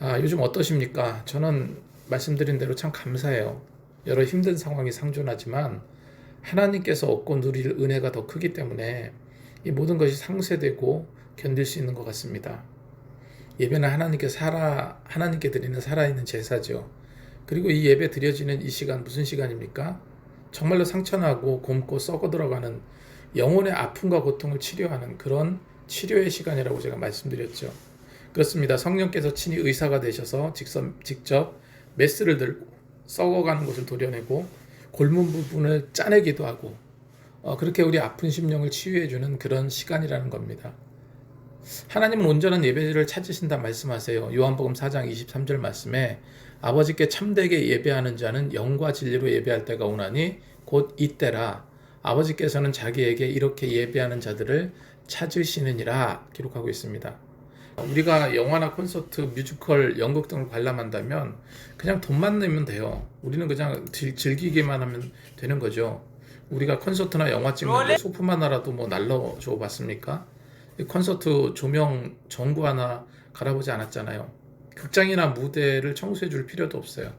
아, 요즘 어떠십니까? 저는 말씀드린 대로 참 감사해요. 여러 힘든 상황이 상존하지만 하나님께서 얻고 누릴 은혜가 더 크기 때문에 이 모든 것이 상쇄되고 견딜 수 있는 것 같습니다. 예배는 하나님께 살아 하나님께 드리는 살아있는 제사죠. 그리고 이 예배 드려지는 이 시간 무슨 시간입니까? 정말로 상처나고 곪고 썩어 들어가는 영혼의 아픔과 고통을 치료하는 그런 치료의 시간이라고 제가 말씀드렸죠. 그렇습니다. 성령께서 친히 의사가 되셔서 직접, 직접 메스를 들고 썩어가는 것을 도려내고 골문 부분을 짜내기도 하고 어, 그렇게 우리 아픈 심령을 치유해주는 그런 시간이라는 겁니다. 하나님은 온전한 예배를 찾으신다 말씀하세요. 요한복음 4장 23절 말씀에 아버지께 참되게 예배하는 자는 영과 진리로 예배할 때가 오나니 곧 이때라 아버지께서는 자기에게 이렇게 예배하는 자들을 찾으시느니라 기록하고 있습니다. 우리가 영화나 콘서트, 뮤지컬, 연극 등을 관람한다면 그냥 돈만 내면 돼요. 우리는 그냥 즐, 즐기기만 하면 되는 거죠. 우리가 콘서트나 영화 찍는데 소품 하나라도 뭐 날려줘 봤습니까? 이 콘서트 조명 전구 하나 갈아보지 않았잖아요. 극장이나 무대를 청소해 줄 필요도 없어요.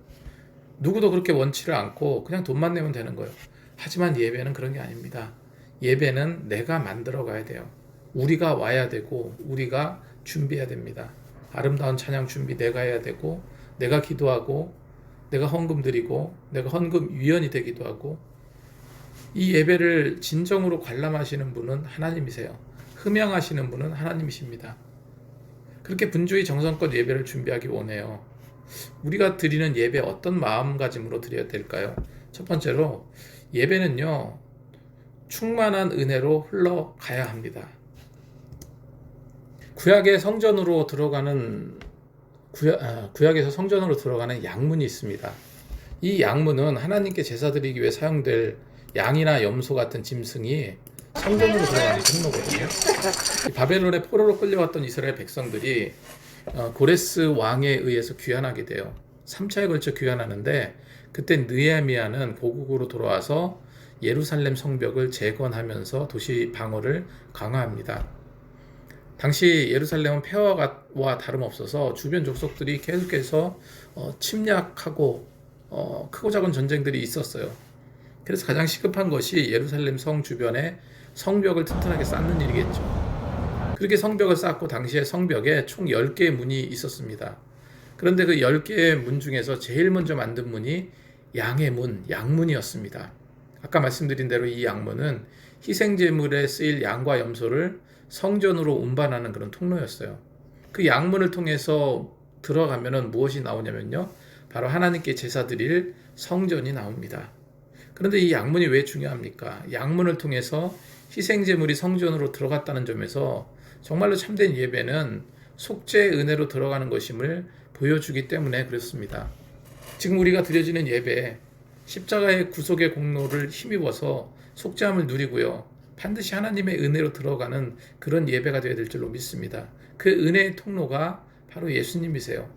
누구도 그렇게 원치를 않고 그냥 돈만 내면 되는 거예요. 하지만 예배는 그런 게 아닙니다. 예배는 내가 만들어 가야 돼요. 우리가 와야 되고 우리가 준비해야 됩니다. 아름다운 찬양 준비 내가 해야 되고 내가 기도하고 내가 헌금 드리고 내가 헌금 위원이 되기도 하고 이 예배를 진정으로 관람하시는 분은 하나님이세요. 흠양하시는 분은 하나님이십니다. 그렇게 분주히 정성껏 예배를 준비하기 원해요. 우리가 드리는 예배 어떤 마음가짐으로 드려야 될까요? 첫 번째로 예배는요 충만한 은혜로 흘러가야 합니다. 구약의 성전으로 들어가는 구약, 아, 구약에서 성전으로 들어가는 양문이 있습니다. 이 양문은 하나님께 제사 드리기 위해 사용될 양이나 염소 같은 짐승이 성전으로 들어가는 통로거든요. 이 바벨론의 포로로 끌려왔던 이스라엘 백성들이 어, 고레스 왕에 의해서 귀환하게 돼요. 3차에 걸쳐 귀환하는데 그때 느헤미야는 고국으로 돌아와서 예루살렘 성벽을 재건하면서 도시 방어를 강화합니다. 당시 예루살렘은 폐허와 다름없어서 주변 족속들이 계속해서 어, 침략하고 어, 크고 작은 전쟁들이 있었어요. 그래서 가장 시급한 것이 예루살렘 성 주변에 성벽을 튼튼하게 쌓는 일이겠죠. 그렇게 성벽을 쌓고 당시에 성벽에 총 10개의 문이 있었습니다. 그런데 그 10개의 문 중에서 제일 먼저 만든 문이 양의 문, 양문이었습니다. 아까 말씀드린 대로 이 양문은 희생제물에 쓰일 양과 염소를 성전으로 운반하는 그런 통로였어요. 그 양문을 통해서 들어가면은 무엇이 나오냐면요. 바로 하나님께 제사 드릴 성전이 나옵니다. 그런데 이 양문이 왜 중요합니까? 양문을 통해서 희생제물이 성전으로 들어갔다는 점에서 정말로 참된 예배는 속죄의 은혜로 들어가는 것임을 보여주기 때문에 그렇습니다. 지금 우리가 드려지는 예배, 십자가의 구속의 공로를 힘입어서 속죄함을 누리고요. 반드시 하나님의 은혜로 들어가는 그런 예배가 되어야 될 줄로 믿습니다. 그 은혜의 통로가 바로 예수님이세요.